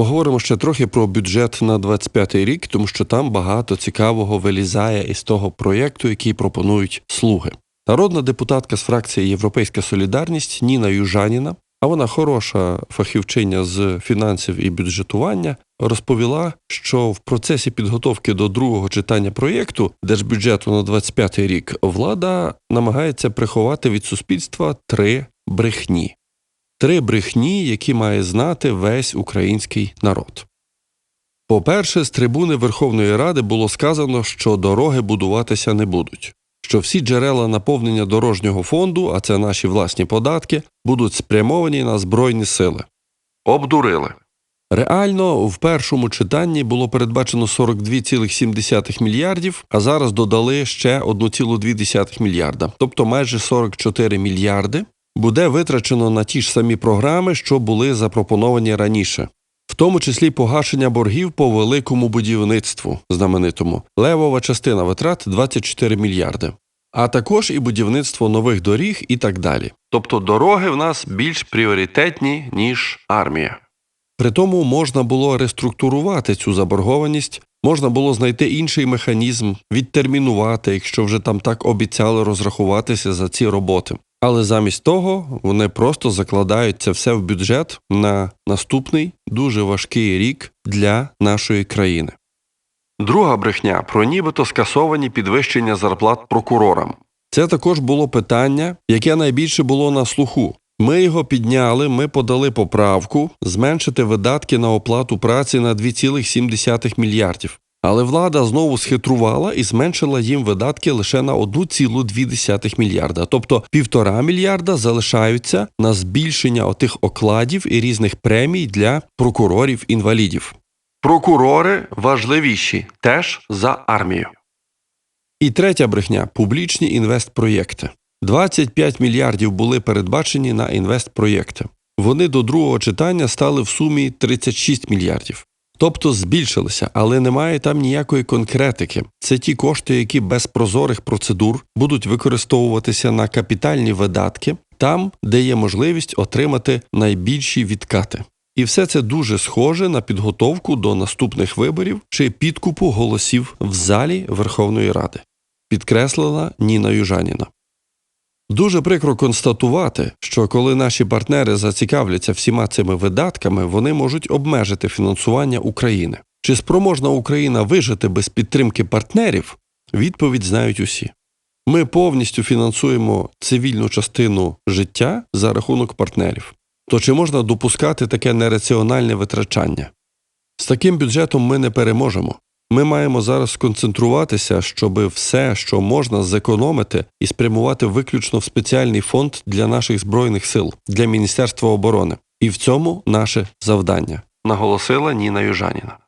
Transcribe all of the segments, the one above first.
Поговоримо ще трохи про бюджет на 25-й рік, тому що там багато цікавого вилізає із того проєкту, який пропонують слуги. Народна депутатка з фракції Європейська Солідарність Ніна Южаніна, а вона хороша фахівчиня з фінансів і бюджетування, розповіла, що в процесі підготовки до другого читання проєкту держбюджету на 25-й рік влада намагається приховати від суспільства три брехні. Три брехні, які має знати весь український народ. По-перше, з трибуни Верховної Ради було сказано, що дороги будуватися не будуть, що всі джерела наповнення дорожнього фонду, а це наші власні податки, будуть спрямовані на Збройні сили. Обдурили. Реально, в першому читанні було передбачено 42,7 мільярдів, а зараз додали ще 1,2 мільярда, тобто майже 44 мільярди буде витрачено на ті ж самі програми, що були запропоновані раніше, в тому числі погашення боргів по великому будівництву, знаменитому левова частина витрат 24 мільярди, а також і будівництво нових доріг і так далі. Тобто дороги в нас більш пріоритетні, ніж армія. При тому можна було реструктурувати цю заборгованість, можна було знайти інший механізм, відтермінувати, якщо вже там так обіцяли розрахуватися за ці роботи. Але замість того вони просто закладають це все в бюджет на наступний дуже важкий рік для нашої країни. Друга брехня про нібито скасовані підвищення зарплат прокурорам. Це також було питання, яке найбільше було на слуху. Ми його підняли, ми подали поправку зменшити видатки на оплату праці на 2,7 мільярдів. Але влада знову схитрувала і зменшила їм видатки лише на 1,2 мільярда. Тобто півтора мільярда залишаються на збільшення отих окладів і різних премій для прокурорів-інвалідів. Прокурори важливіші теж за армію. І третя брехня публічні інвестпроєкти. 25 мільярдів були передбачені на інвестпроєкти. Вони до другого читання стали в сумі 36 мільярдів. Тобто збільшилися, але немає там ніякої конкретики. Це ті кошти, які без прозорих процедур будуть використовуватися на капітальні видатки, там, де є можливість отримати найбільші відкати. І все це дуже схоже на підготовку до наступних виборів чи підкупу голосів в залі Верховної Ради, підкреслила Ніна Южаніна. Дуже прикро констатувати, що коли наші партнери зацікавляться всіма цими видатками, вони можуть обмежити фінансування України. Чи спроможна Україна вижити без підтримки партнерів? Відповідь знають усі. Ми повністю фінансуємо цивільну частину життя за рахунок партнерів. То чи можна допускати таке нераціональне витрачання? З таким бюджетом ми не переможемо. Ми маємо зараз сконцентруватися, щоб все, що можна зекономити, і спрямувати виключно в спеціальний фонд для наших збройних сил, для Міністерства оборони. І в цьому наше завдання, наголосила Ніна Южаніна.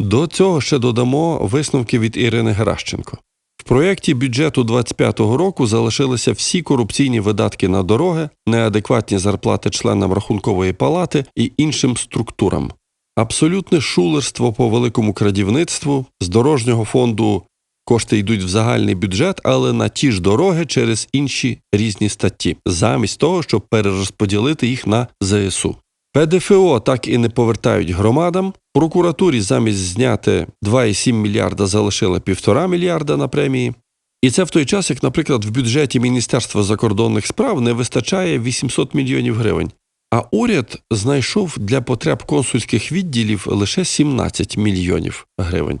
До цього ще додамо висновки від Ірини Геращенко. В проєкті бюджету 2025 року залишилися всі корупційні видатки на дороги, неадекватні зарплати членам рахункової палати і іншим структурам. Абсолютне шулерство по великому крадівництву з дорожнього фонду кошти йдуть в загальний бюджет, але на ті ж дороги через інші різні статті, замість того, щоб перерозподілити їх на ЗСУ. ПДФО так і не повертають громадам. Прокуратурі замість зняти 2,7 мільярда залишили 1,5 мільярда на премії. І це в той час, як, наприклад, в бюджеті Міністерства закордонних справ не вистачає 800 мільйонів гривень. А уряд знайшов для потреб консульських відділів лише 17 мільйонів гривень.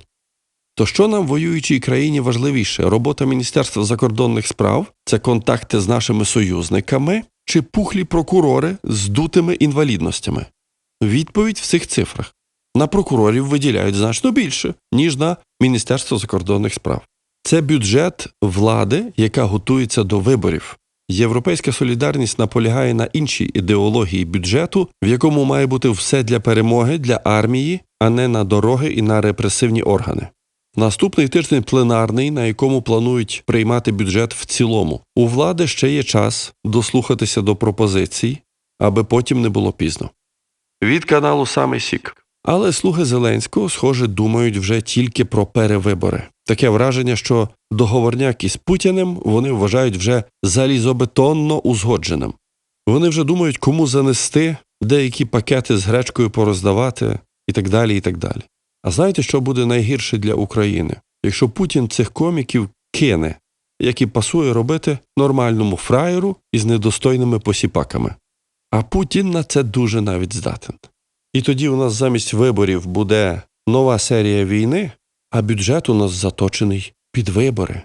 То що нам в воюючій країні важливіше робота Міністерства закордонних справ це контакти з нашими союзниками чи пухлі прокурори з дутими інвалідностями? Відповідь в цих цифрах на прокурорів виділяють значно більше, ніж на Міністерство закордонних справ. Це бюджет влади, яка готується до виборів. Європейська солідарність наполягає на іншій ідеології бюджету, в якому має бути все для перемоги для армії, а не на дороги і на репресивні органи. Наступний тиждень пленарний, на якому планують приймати бюджет в цілому. У влади ще є час дослухатися до пропозицій, аби потім не було пізно. Від каналу Саме Сік. Але слуги Зеленського, схоже, думають вже тільки про перевибори. Таке враження, що договорняк із Путіним вони вважають вже залізобетонно узгодженим. Вони вже думають, кому занести, деякі пакети з гречкою пороздавати, і так далі, і так далі. А знаєте, що буде найгірше для України? Якщо Путін цих коміків кине, як і пасує робити нормальному фраєру із недостойними посіпаками. А Путін на це дуже навіть здатен. І тоді у нас замість виборів буде нова серія війни, а бюджет у нас заточений під вибори.